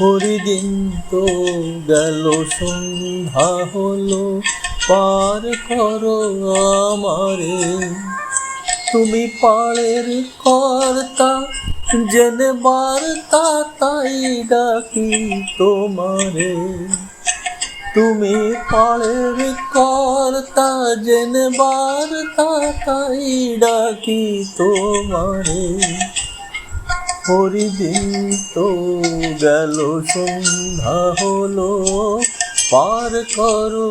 হরিদিন তো গেল, সন্ধ্যা হলো। পার করো আমারে। তুমি পাড়ের কর্তা, জেনে বার্তা তাই ডাকি তোমারে। তুমি পাড়ের কর্তা, জেনে বার্তা তাই ডাকি তোমারে। হরিদিন তো গেল সন্ধ্যা হলো। পার করো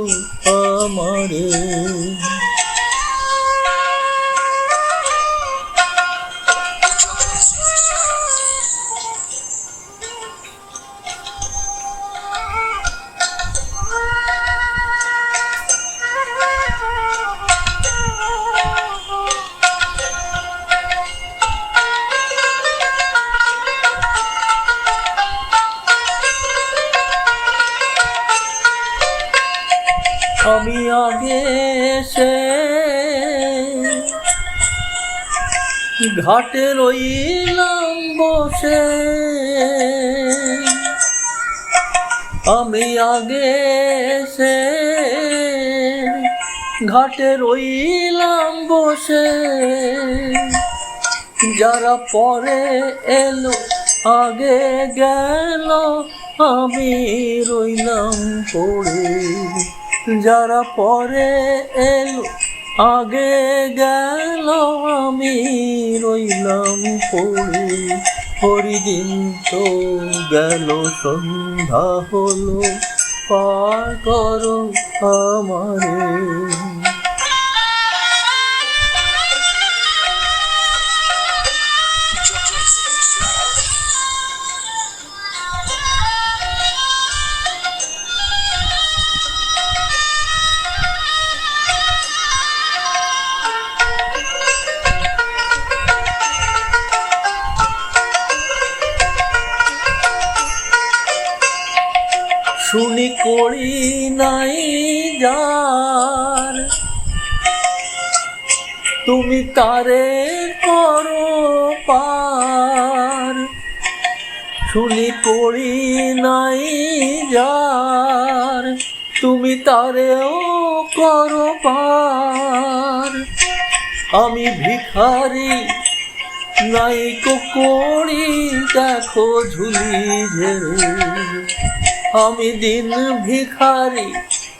আমারে। আমি আগে সে ঘাটে রইলাম বসে। আমি আগে সে ঘাটে রইলাম বসে। যারা পরে এলো, আগে গেল, আমি রইলাম পড়ে। যারা পরে এলো, আগে গেল আমি রইলাম পড়ে। হরিদিন তো গেল, সন্ধ্যা হলো, পার করো আমারে। শুনি করি নাই যার। তুমি তারে করো পার। শুনি করি নাই যার। তুমি তারেও করো পার। আমি ভিখারি নাই করি, দেখো ঝুলি ঝেড়ে। আমি দিন ভিখারি,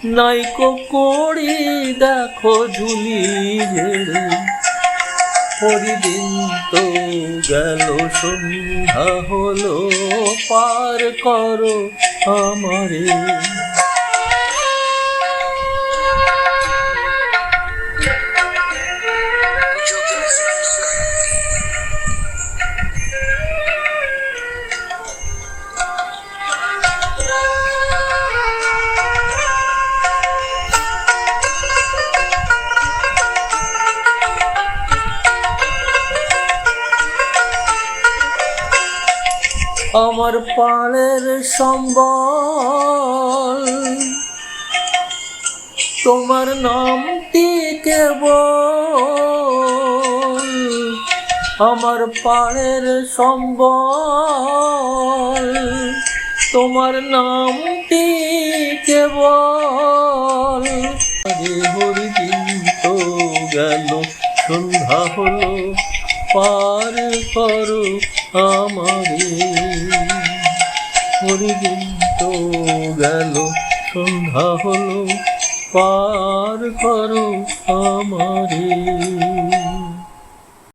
নাইকো করি, দেখো ঝুলি ঝেড়ে তো গেল, সন্ধ্যা হলো, পার করো আমারে। আমার পাড়ের সম্বল। তোমার নামটি কেবল? আমার পাড়ের সম্বল। তোমার নামটি কেবল? আরে হরিদিন তো গেল, সন্ধ্যা হলো। পার করো আমারে। হরিদিন তো গেল সন্ধ্যা হলো পার করো আমারে।